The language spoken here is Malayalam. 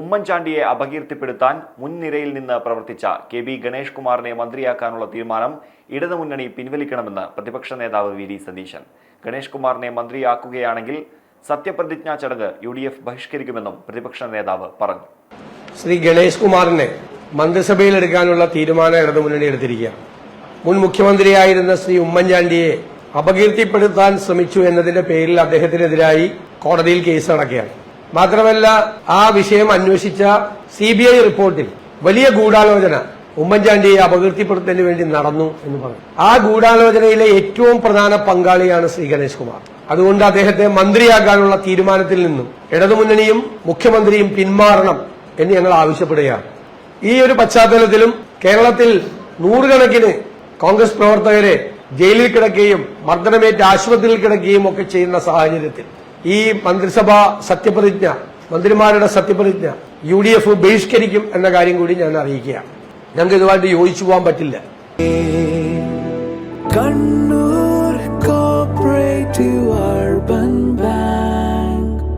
ഉമ്മൻചാണ്ടിയെ അപകീർത്തിപ്പെടുത്താൻ മുൻനിരയിൽ നിന്ന് പ്രവർത്തിച്ച കെ ബി ഗണേഷ് കുമാറിനെ മന്ത്രിയാക്കാനുള്ള തീരുമാനം ഇടതുമുന്നണി പിൻവലിക്കണമെന്ന് പ്രതിപക്ഷ നേതാവ് വി ഡി സതീശൻ. ഗണേഷ് കുമാറിനെ മന്ത്രിയാക്കുകയാണെങ്കിൽ സത്യപ്രതിജ്ഞാ ചടങ്ങ് യു ഡി എഫ് ബഹിഷ്കരിക്കുമെന്നും പ്രതിപക്ഷ നേതാവ് പറഞ്ഞു. ശ്രീ ഗണേഷ് കുമാറിനെ മന്ത്രിസഭയിൽ എടുക്കാനുള്ള തീരുമാനം ഇടതുമുന്നണി എടുത്തിരിക്കുകയാണ് മുൻ മുഖ്യമന്ത്രിയായിരുന്ന ശ്രീ ഉമ്മൻചാണ്ടിയെ അപകീർത്തിപ്പെടുത്താൻ ശ്രമിച്ചു എന്നതിന്റെ പേരിൽ അദ്ദേഹത്തിനെതിരായി കോടതിയിൽ കേസ് നടക്കുകയാണ്. മാത്രമല്ല ആ വിഷയം അന്വേഷിച്ച സി ബി ഐ റിപ്പോർട്ടിൽ വലിയ ഗൂഢാലോചന ഉമ്മൻചാണ്ടിയെ അപകീർത്തിപ്പെടുത്തുന്നതിന് വേണ്ടി നടന്നു എന്ന് പറഞ്ഞു. ആ ഗൂഢാലോചനയിലെ ഏറ്റവും പ്രധാന പങ്കാളിയാണ് ശ്രീ ഗണേഷ് കുമാർ. അതുകൊണ്ട് അദ്ദേഹത്തെ മന്ത്രിയാക്കാനുള്ള തീരുമാനത്തിൽ നിന്നും ഇടതുമുന്നണിയും മുഖ്യമന്ത്രിയും പിന്മാറണം എന്ന് ഞങ്ങൾ ആവശ്യപ്പെടുകയാണ്. ഈ ഒരു പശ്ചാത്തലത്തിലും കേരളത്തിൽ നൂറുകണക്കിന് കോൺഗ്രസ് പ്രവർത്തകരെ ജയിലിൽ കിടക്കുകയും മർദ്ദനമേറ്റ് ആശുപത്രിയിൽ കിടക്കുകയും ഒക്കെ ചെയ്യുന്ന സാഹചര്യത്തിൽ ഈ മന്ത്രിസഭാ സത്യപ്രതിജ്ഞ മന്ത്രിമാരുടെ സത്യപ്രതിജ്ഞ യു ഡി എഫ് ബഹിഷ്കരിക്കും എന്ന കാര്യം കൂടി ഞാൻ അറിയിക്കുകയാണ്. ഞങ്ങൾക്ക് ഇതുമായിട്ട് യോജിച്ചു പോകാൻ പറ്റില്ല. കണ്ണു